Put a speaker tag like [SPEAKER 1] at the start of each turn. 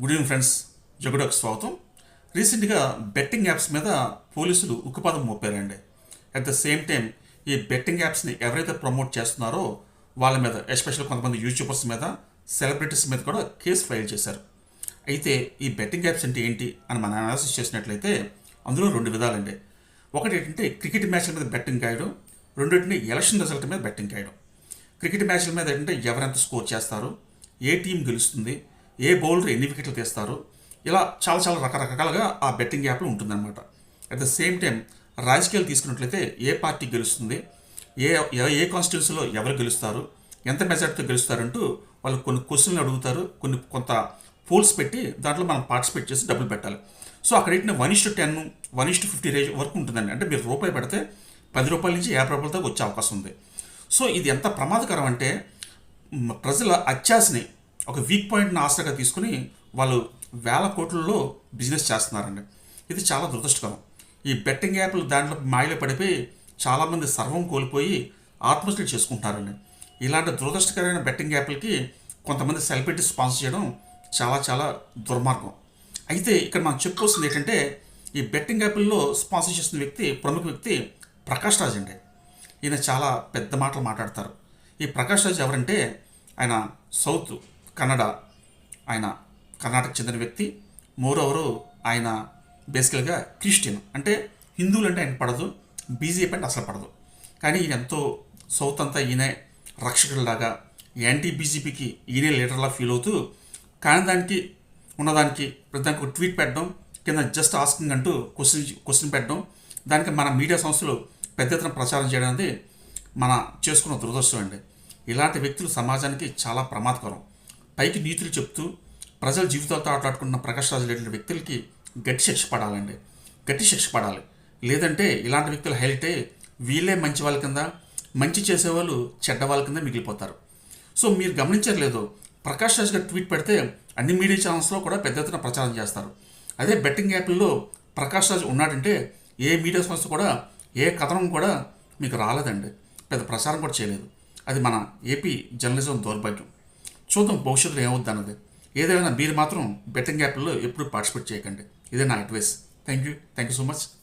[SPEAKER 1] Good evening friends. జగుడకు స్వాగతం. రీసెంట్గా betting apps మీద పోలీసులు ఉక్కుపాదం మోపారండి. అట్ ద సేమ్ టైం ఈ బెట్టింగ్ యాప్స్ని ఎవరైతే ప్రమోట్ చేస్తున్నారో వాళ్ళ మీద ఎస్పెషల్ కొంతమంది యూట్యూబర్స్ మీద సెలబ్రిటీస్ మీద కూడా కేసు ఫైల్ చేశారు. అయితే ఈ బెట్టింగ్ యాప్స్ అంటే ఏంటి అని మనం అనాలిసిస్ చేసినట్లయితే అందులో రెండు విధాలండి. ఒకటి ఏంటంటే క్రికెట్ మ్యాచ్ల మీద బెట్టింగ్ కాయడం రెండింటిని ఎలక్షన్ రిజల్ట్ మీద బెట్టింగ్ కాయడం. క్రికెట్ మ్యాచ్ల మీద ఏంటంటే ఎవరెంత స్కోర్ చేస్తారు ఏ టీం గెలుస్తుంది ఏ బౌలర్ ఎన్ని వికెట్లు తీస్తారు? ఇలా చాలా చాలా రకరకాలుగా ఆ బెట్టింగ్ యాప్లో ఉంటుందన్నమాట. అట్ ద సేమ్ టైం రాజకీయాలు తీసుకున్నట్లయితే ఏ పార్టీ గెలుస్తుంది? ఏ ఏ- కాన్స్టిట్యూన్సీలో ఎవరు గెలుస్తారు? ఎంత మెజార్టీతో గెలుస్తారంటూ వాళ్ళు కొన్ని క్వశ్చన్లు అడుగుతారు. కొన్ని కొంత పోల్స్ పెట్టి దాంట్లో మనం పార్టిసిపేట్ చేసి డబ్బులు పెట్టాలి. సో అక్కడ ఏంటంటే one is to ten one is to fifty range వరకు ఉంటుందండి. అంటే మీరు రూపాయి పెడితే పది రూపాయల నుంచి యాభై రూపాయల దాకా వచ్చే అవకాశం ఉంది. సో ఇది ఎంత ప్రమాదకరం అంటే ప్రజల అత్యాశని ఒక వీక్ పాయింట్ని ఆసరాగా తీసుకుని వాళ్ళు వేల కోట్లలో బిజినెస్ చేస్తున్నారండి. ఇది చాలా దురదృష్టకరం. ఈ బెట్టింగ్ యాప్లు దాంట్లో మాయలు పడిపోయి చాలామంది సర్వం కోల్పోయి ఆత్మహత్య చేసుకుంటారండి. ఇలాంటి దురదృష్టకరమైన బెట్టింగ్ యాప్లకి కొంతమంది సెలబ్రిటీ స్పాన్సర్ చేయడం చాలా చాలా దుర్మార్గం. అయితే ఇక్కడ మనం చెప్పుకోవాల్సింది ఏంటంటే ఈ బెట్టింగ్ యాప్ల్లో స్పాన్సర్ చేసిన వ్యక్తి ప్రముఖ వ్యక్తి ప్రకాష్ రాజ్ అండి. ఈయన చాలా పెద్ద మాటలు మాట్లాడతారు. ఈ ప్రకాష్ రాజ్ ఎవరంటే ఆయన సౌత్ కన్నడ ఆయన కర్ణాటక చెందిన వ్యక్తి. మోరోవరు ఆయన బేసికల్గా క్రిస్టియన్ అంటే హిందువులు అంటే ఆయన పడదు బీజేపీ అంటే అసలు పడదు. కానీ ఈయన ఎంతో సౌత్ అంతా ఈయనే రక్షకుడిలాగా యాంటీ బీజేపీకి ఈయనే లీడర్లా ఫీల్ అవుతూ కానీ దానికి ఉన్నదానికి ప్రతిదానికి ఒక ట్వీట్ పెట్టడం కింద జస్ట్ ఆస్కింగ్ అంటూ క్వశ్చన్ క్వశ్చన్ పెట్టడం దానికి మన మీడియా సంస్థలు పెద్ద ఎత్తున ప్రచారం చేయడం అనేది మన చేసుకున్న దురదృష్టం అండి. ఇలాంటి వ్యక్తులు సమాజానికి చాలా ప్రమాదకరం. పైకి నీతులు చెప్తూ ప్రజల జీవితాలతో ఆటలాడుకున్న ప్రకాష్ రాజు లాంటి వ్యక్తులకి గట్టి శిక్ష పడాలండి. గట్టి శిక్ష పడాలి. లేదంటే ఇలాంటి వ్యక్తులు హైలైట్ అయ్యి వీళ్ళే మంచి వాళ్ళ కింద మంచి చేసేవాళ్ళు చెడ్డ వాళ్ళ కింద మిగిలిపోతారు. సో మీరు గమనించట్లేదు ప్రకాష్ రాజ్ గారు ట్వీట్ పెడితే అన్ని మీడియా ఛానల్స్లో కూడా పెద్ద ఎత్తున ప్రచారం చేస్తారు. అదే బెట్టింగ్ యాప్లలో ప్రకాష్ రాజ్ ఉన్నాడంటే ఏ మీడియా సంస్థ కూడా ఏ కథనం కూడా మీకు రాలేదండి. పెద్ద ప్రచారం కూడా చేయలేదు. అది మన ఏపీ జర్నలిజం దౌర్భాగ్యం. చూద్దాం భవిష్యత్తులో ఏమవుద్ది అన్నది. ఏదైనా మీరు మాత్రం బెట్టింగ్ యాప్లలో ఎప్పుడు పార్టిసిపేట్ చేయకండి. ఇదే నా advice. Thank you. Thank you so much.